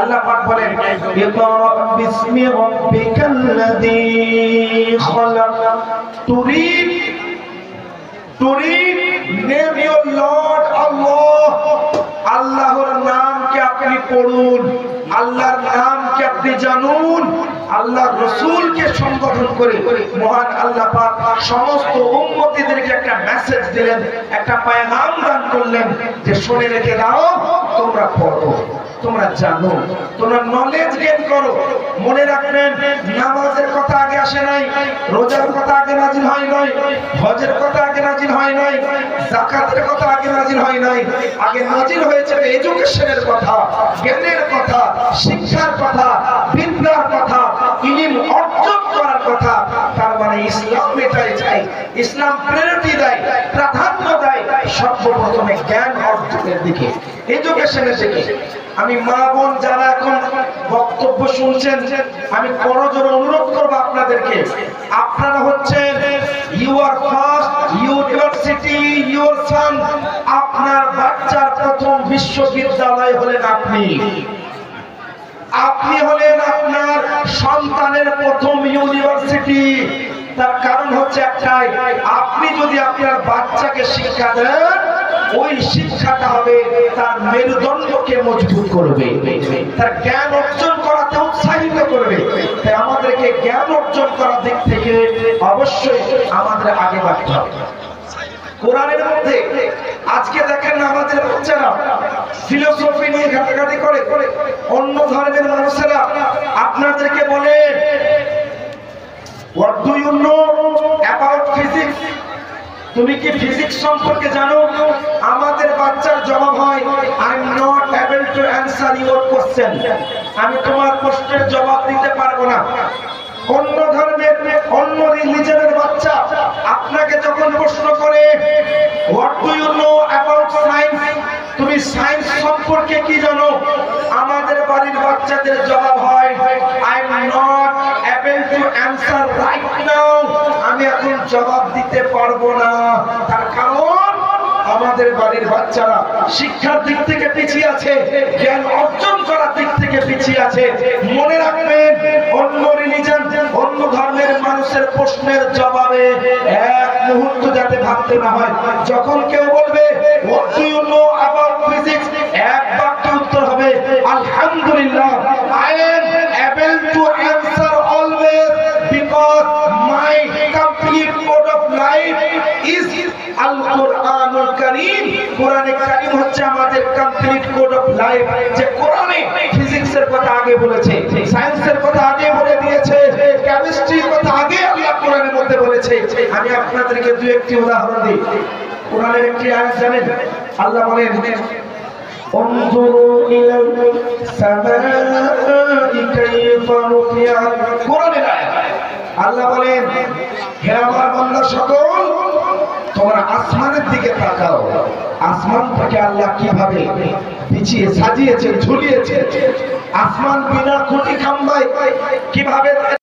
আল্লাহ পাক বলেন ইকরা বিসমি রাব্বিকাল্লাযী। খলাক তুরিদ তুরিদ নেম ইওর লর্ড আল্লাহ আল্লাহর নামকে আপনি পড়ুন, আল্লাহর নামকে আপনি জানুন আল্লাহ রসুলকে সম্বোধন করে মহান আল্লাহ পাক সমস্ত উম্মতিদেরকে একটা মেসেজ দিলেন, একটা পায়গাম দান করলেন যে শুনে রেখে দাও, তোমরা পড়ো, তোমরা জানো, তোমরা নলেজ গেন করো। মনে রাখবেন, নামাজের কথা আগে আসে নাই, রোজার কথা আগে নাজিল হয় নাই, হজের কথা আগে নাজিল হয় নাই যাকাতের কথা আগে নাজির হয় নাই। আগে নাজির হয়েছে এডুকেশনের কথা, জ্ঞানের কথা, শিক্ষার কথা, বিদ্যার কথা, ইলিম অর্জন করার কথা। তার মানে ইসলাম এটাই চাই, ইসলাম প্রায়োরিটি দেয়, প্রাধান্য দেয় সর্বপ্রথমে জ্ঞান অর্জনের দিকে এডুকেশনের দিকে। আমি মা বোন যারা এখন বক্তব্য শুনছেন, আমি করজোর অনুরোধ করব আপনাদেরকে। আপনারা হচ্ছেন বিশ্ববিদ্যালয় হলেন আপনি। আপনি হলেন আপনার সন্তানের প্রথম ইউনিভার্সিটি। তার কারণ হচ্ছে একটাই, আপনি যদি আপনার বাচ্চাকে শিক্ষা দেন, ওই শিক্ষাটা হবে তার মেরুদণ্ডকে মজবুত করবে। তার জ্ঞান অর্জন করাতে উৎসাহিত করবে। তাই আমাদেরকে জ্ঞান অর্জন করার দিক থেকে অবশ্যই আমাদের আগে বাড়তে হবে। কোরআনের মধ্যে আজকে দেখেন না আমাদের বাচ্চারা ফিলোসফি নিয়ে ঘাটাঘাটি করে অন্য ধর্মের মানুষেরা আপনাদেরকে বলে ফিজিক্স তুমি কি ফিজিক্স সম্পর্কে জানো? আমাদের বাচ্চার জবাব হয় I am not able to answer your question আমি তোমার প্রশ্নের জবাব দিতে পারব না। অন্য ধর্মের, অন্য রিলিজনের বাচ্চা আপনাকে যখন প্রশ্ন করে হোয়াট ডু ইউ নো তুমি সায়েন্স সম্পর্কে কি জানো? আমাদের বাড়ির বাচ্চাদের জবাব হয় I am not able to answer right now আমি এখন জবাব দিতে পারব না। তার কারণ আমাদের বাড়ির বাচ্চারা শিক্ষার দিক থেকে পিছিয়ে আছে, জ্ঞান অর্জন করার দিক থেকে পিছিয়ে আছে। মনে রাখবেন অন্য রিলিজন অন্য ধর্মের মানুষের প্রশ্নের জবাবে এক মুহূর্ত যাতে ভাবতে না হয়। যখন কেউ বলবে আল কোরআনুল কারীম কোরআনে কারীম হচ্ছে আমাদের কমপ্লিট কোড অফ লাইফ যে কোরআনে ফিজিক্সের কথা আগে বলেছে সায়েন্সের কথা আগে বলে দিয়েছে কেমিস্ট্রির কথা আগে আল্লাহ কোরআনের মধ্যে বলেছে আমি আপনাদেরকে দুই একটি উদাহরণ দিই কোরআনের একটি আয়াত জানেন আল্লাহ বলেন انظروا إلى السماء كيف رفعت কোরআনের আয়াত আল্লাহ বলেন হে আমার বান্দা সকল তোমরা আসমানের দিকে তাকাও। আসমান আসমানটাকে আল্লাহ কীভাবে বিছিয়ে সাজিয়েছে ঝুলিয়েছে আসমান বিনা খুঁটি খাম্বায় কীভাবে